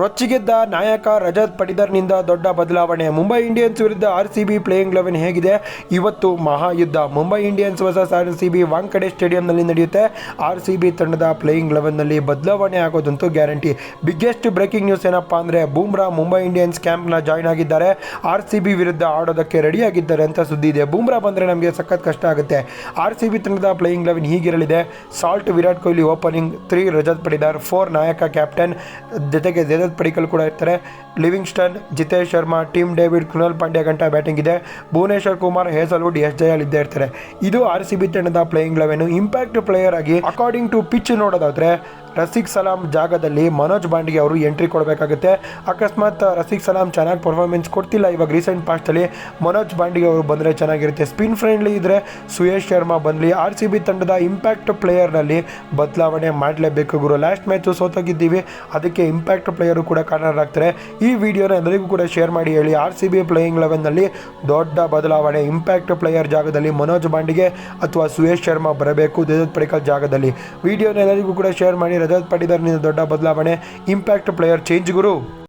ರೊಚ್ಚಿಗೆದ್ದ ನಾಯಕ ರಜತ್ ಪಡಿದರ್ನಿಂದ ದೊಡ್ಡ ಬದಲಾವಣೆ. ಮುಂಬೈ ಇಂಡಿಯನ್ಸ್ ವಿರುದ್ಧ R C B playing eleven ಹೇಗಿದೆ? ಇವತ್ತು ಮಹಾಯುದ್ಧ. Mumbai Indians versus R C B Wankhede ಸ್ಟೇಡಿಯಂನಲ್ಲಿ ನಡೆಯುತ್ತೆ. ಆರ್ ಸಿ ಬಿ ತಂಡದ ಪ್ಲೇಯಿಂಗ್ ಲೆವೆನ್ನಲ್ಲಿ ಬದಲಾವಣೆ ಆಗೋದಂತೂ ಗ್ಯಾರಂಟಿ. ಬಿಗ್ಗೆಸ್ಟ್ ಬ್ರೇಕಿಂಗ್ ನ್ಯೂಸ್ ಏನಪ್ಪ ಅಂದರೆ, ಬೂಮ್ರಾ ಮುಂಬೈ ಇಂಡಿಯನ್ಸ್ ಕ್ಯಾಂಪ್ನ ಜಾಯ್ನ್ ಆಗಿದ್ದಾರೆ. ಆರ್ ಸಿ ಬಿ ವಿರುದ್ಧ ಆಡೋದಕ್ಕೆ ರೆಡಿಯಾಗಿದ್ದಾರೆ ಅಂತ ಸುದ್ದಿ ಇದೆ. ಬೂಮ್ರಾ ಬಂದರೆ ನಮಗೆ ಸಖತ್ ಕಷ್ಟ ಆಗುತ್ತೆ. ಆರ್ ಸಿ ಬಿ ತಂಡದ playing eleven ಹೀಗಿರಲಿದೆ. Salt Virat Kohli opening three, Rajat Patidar four, ನಾಯಕ ಕ್ಯಾಪ್ಟನ್ ಜೊತೆಗೆ ಪಡಿಕಲ್ ಕೂಡ ಇರ್ತಾರೆ. Livingstone Jitesh Sharma, Tim David Krunal Pandya ಗಂಟ ಬ್ಯಾಟಿಂಗ್ ಇದೆ. ಭುವನೇಶ್ವರ್ ಕುಮಾರ್ ಹೇಸಲ್ವುಡ್ ಎಸ್ ಜಯಲ್ ಇದ್ದೇ ಇರ್ತಾರೆ. ಇದು ಆರ್ ಸಿ ಬಿ ತಂಡದ ಪ್ಲೇಯಿಂಗ್ ಲೆವೆನ್ ಇಂಪ್ಯಾಕ್ಟ್ ಪ್ಲೇಯರ್ ಆಗಿ ಅಕಾರ್ಡಿಂಗ್ ಟು ಪಿಚ್ ನೋಡೋದಾದ್ರೆ ರಸಿಕ್ ಸಲಾಂ ಜಾಗದಲ್ಲಿ ಮನೋಜ್ ಬಾಂಡಿಗೆ ಅವರು ಎಂಟ್ರಿ ಕೊಡಬೇಕಾಗುತ್ತೆ. ಅಕಸ್ಮಾತ್ ರಸಿಕ್ ಸಲಾಂ ಚೆನ್ನಾಗಿ ಪರ್ಫಾರ್ಮೆನ್ಸ್ ಕೊಡ್ತಿಲ್ಲ. ಇವಾಗ ರೀಸೆಂಟ್ ಪಾಸ್ಟಲ್ಲಿ ಮನೋಜ್ ಬಾಂಡಿಗೆ ಅವರು ಬಂದರೆ ಚೆನ್ನಾಗಿರುತ್ತೆ. ಸ್ಪಿನ್ ಫ್ರೆಂಡ್ಲಿ ಇದ್ದರೆ ಸುಯೇಶ್ ಶರ್ಮಾ ಬಂದಲಿ ಆರ್ ಸಿ ಬಿ ತಂಡದ ಇಂಪ್ಯಾಕ್ಟ್ ಪ್ಲೇಯರ್ನಲ್ಲಿ ಬದಲಾವಣೆ ಮಾಡಲೇಬೇಕು ಗುರು. Last match ಸೋತೋಗಿದ್ದೀವಿ. ಅದಕ್ಕೆ ಇಂಪ್ಯಾಕ್ಟ್ ಪ್ಲೇಯರು ಕೂಡ ಕಾರಣರಾಗ್ತಾರೆ. ಈ ವಿಡಿಯೋನ ಎಲ್ಲರಿಗೂ ಕೂಡ ಶೇರ್ ಮಾಡಿ ಹೇಳಿ. ಆರ್ ಸಿ ಬಿ ಪ್ಲೇಯಿಂಗ್ ಲೆವೆನ್ನಲ್ಲಿ ದೊಡ್ಡ ಬದಲಾವಣೆ. ಇಂಪ್ಯಾಕ್ಟ್ ಪ್ಲೇಯರ್ ಜಾಗದಲ್ಲಿ ಮನೋಜ್ ಬಾಂಡಿಗೆ ಅಥವಾ ಸುಯೇಶ್ ಶರ್ಮಾ ಬರಬೇಕು. ದೇವತ್ ಪಡಿಕಲ್ ಜಾಗದಲ್ಲಿ. ವಿಡಿಯೋನ ಎಲ್ಲರಿಗೂ ಕೂಡ ಶೇರ್ ಮಾಡಿ. ರಜತ್ ಪಡಿದರ್ನಿಂದ ದೊಡ್ಡ ಬದಲಾವಣೆ. ಇಂಪ್ಯಾಕ್ಟ್ ಪ್ಲೇಯರ್ ಚೇಂಜ್ ಗುರು.